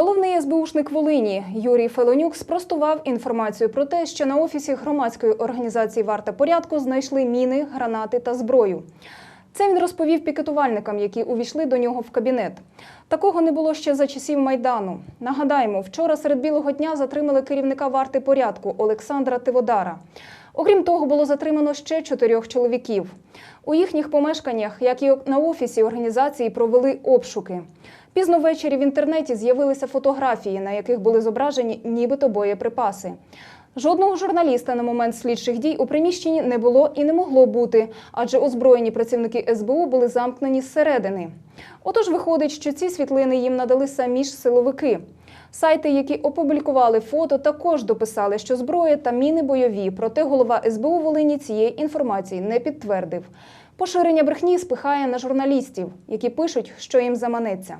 Головний СБУшник Волині Юрій Фелонюк спростував інформацію про те, що на офісі громадської організації Варта порядку знайшли міни, гранати та зброю. Це він розповів пікетувальникам, які увійшли до нього в кабінет. Такого не було ще за часів майдану. Нагадаємо, вчора серед білого дня затримали керівника варти порядку Олександра Тиводара. Окрім того, було затримано ще чотирьох чоловіків. У їхніх помешканнях, як і на офісі організації, провели обшуки. Пізно ввечері в інтернеті з'явилися фотографії, на яких були зображені нібито боєприпаси. Жодного журналіста на момент слідчих дій у приміщенні не було і не могло бути, адже озброєні працівники СБУ були замкнені зсередини. Отож, виходить, що ці світлини їм надали самі ж силовики. Сайти, які опублікували фото, також дописали, що зброя та міни бойові. Проте голова СБУ Волині цієї інформації не підтвердив. Поширення брехні спихає на журналістів, які пишуть, що їм заманеться.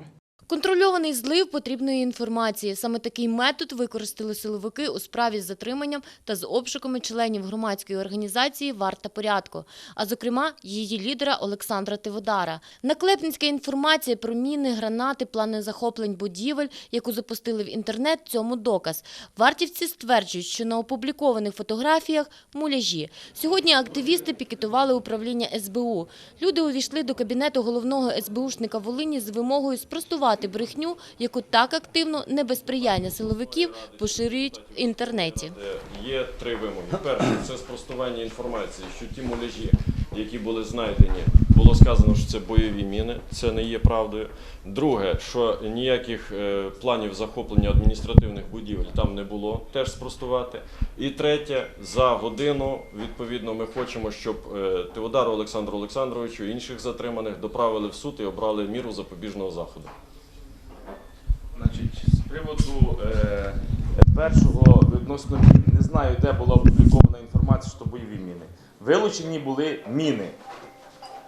Контрольований злив потрібної інформації. Саме такий метод використали силовики у справі з затриманням та з обшуками членів громадської організації «Варта порядку», а зокрема її лідера Олександра Тиводара. Наклепницька інформація про міни, гранати, плани захоплень будівель, яку запустили в інтернет, цьому доказ. Вартівці стверджують, що на опублікованих фотографіях муляжі. Сьогодні активісти пікетували управління СБУ. Люди увійшли до кабінету головного СБУшника Волині з вимогою спростувати брехню, яку так активно, не без силовиків, поширюють в інтернеті. Е, Є три вимоги. Перше, це спростування інформації, що ті муляжі, які були знайдені, було сказано, що це бойові міни. Це не є правдою. Друге, що ніяких е, планів захоплення адміністративних будівель там не було, теж спростувати. І третє, за годину, відповідно, ми хочемо, щоб е, Теодару Олександру Олександровичу і інших затриманих доправили в суд і обрали міру запобіжного заходу. Значить, з приводу е, першого відносно мін, не знаю, де була опублікована інформація, що бойові міни. Вилучені були міни.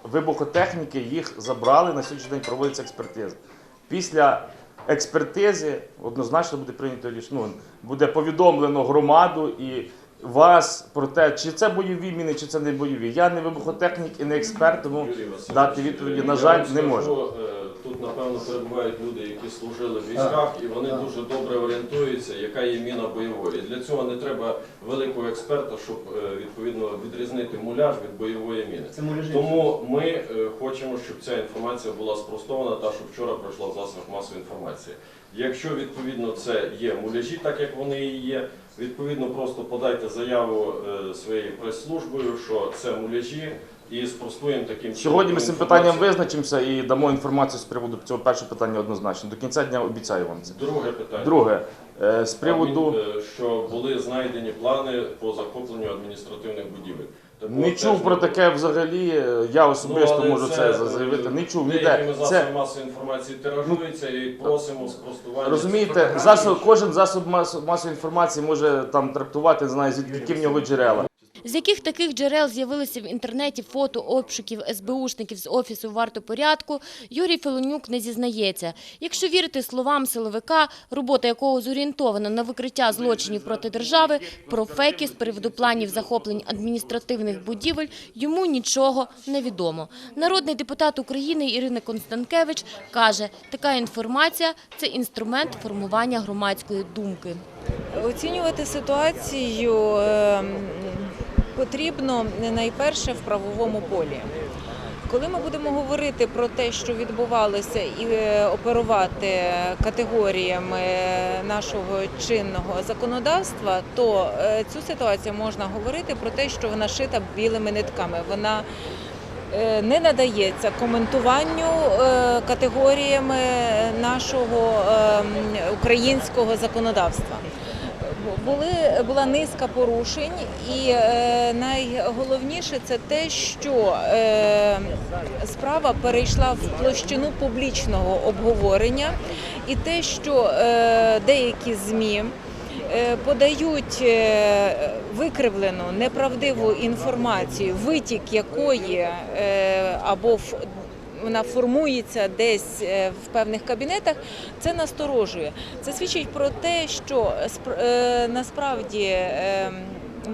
Вибухотехніки їх забрали, на сьогоднішній день проводиться експертиза. Після експертизи однозначно буде прийнято рішення. Ну, буде повідомлено громаду і вас про те, чи це бойові міни, чи це не бойові. Я не вибухотехнік і не експерт, тому дати відповіді, на жаль, не можу. Тут, напевно, перебувають люди, які служили в військах, і вони дуже добре орієнтуються, яка є міна бойової. І Для цього не треба великого експерта, щоб е, відповідно відрізнити муляж від бойової міни. Тому ми е, хочемо, щоб ця інформація була спростована, та що вчора пройшла в засобах масової інформації. Якщо відповідно це є муляжі, так як вони і є, відповідно просто подайте заяву е, своєю прес-службою, що це муляжі, і спростуємо таким чином Сьогодні ми з цим питанням визначимося і дамо інформацію з приводу цього першого питання однозначно. До кінця дня обіцяю вам це. Друге питання. Друге, е, з приводу е, що були знайдені плани по захопленню адміністративних будівель. Такого не теж чув про було. таке взагалі. е, Я особисто Ну, але можу це заявити. Не чув Деякими ніде. засобами Це масової інформації тиражується і просимо спростування. розумієте, засоб, кожен засоб мас- масової інформації може там трактувати, знає звідки в нього джерела. З яких таких джерел з'явилися в інтернеті фото обшуків СБУшників з офісу вартопорядку, Юрій Фелонюк не зізнається. Якщо вірити словам силовика, робота якого зорієнтована на викриття злочинів проти держави, про фейки з приводу планів захоплень адміністративних будівель йому нічого не відомо. Народний депутат України Ірина Констанкевич каже, така інформація – це інструмент формування громадської думки. Оцінювати ситуацію ем, потрібно не найперше в правовому полі. Коли ми будемо говорити про те, що відбувалося, і е, оперувати категоріями нашого чинного законодавства, то е, цю ситуацію можна говорити про те, що вона шита білими нитками. Вона е, не надається коментуванню е, категоріями нашого ем, українського законодавства. Були, була низка порушень, і е, найголовніше це те, що е, справа перейшла в площину публічного обговорення, і те, що е, деякі ЗМІ е, подають е, викривлену, неправдиву інформацію, витік якої е, або в вона формується десь е, в певних кабінетах, це насторожує. Це свідчить про те, що е, насправді е, в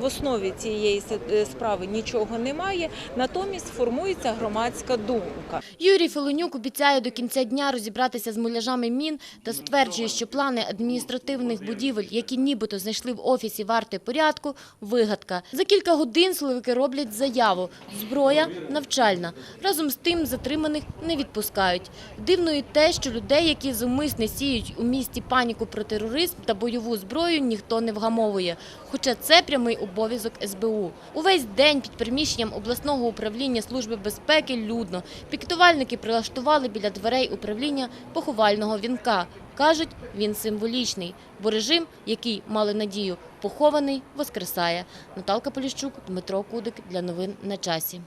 основі цієї е, справи нічого немає. Натомість формується громадська думка. Юрій Филонюк обіцяє до кінця дня розібратися з муляжами мін та стверджує, що плани адміністративних будівель, які нібито знайшли в офісі варти порядку, вигадка. За кілька годин силовики роблять заяву. Зброя навчальна. Разом з тим затриманих не відпускають. Дивно і те, що людей, які зумисне сіють у місті паніку про тероризм та бойову зброю, ніхто не вгамовує. Хоча це прямий обов'язок СБУ. Увесь день під приміщенням обласного управління Служби безпеки людно. Пікетувальники прилаштували біля дверей управління поховального вінка. Кажуть, він символічний, бо режим, який мали надію, похований, воскресає. Наталка Поліщук, Дмитро Кудик для новин на часі.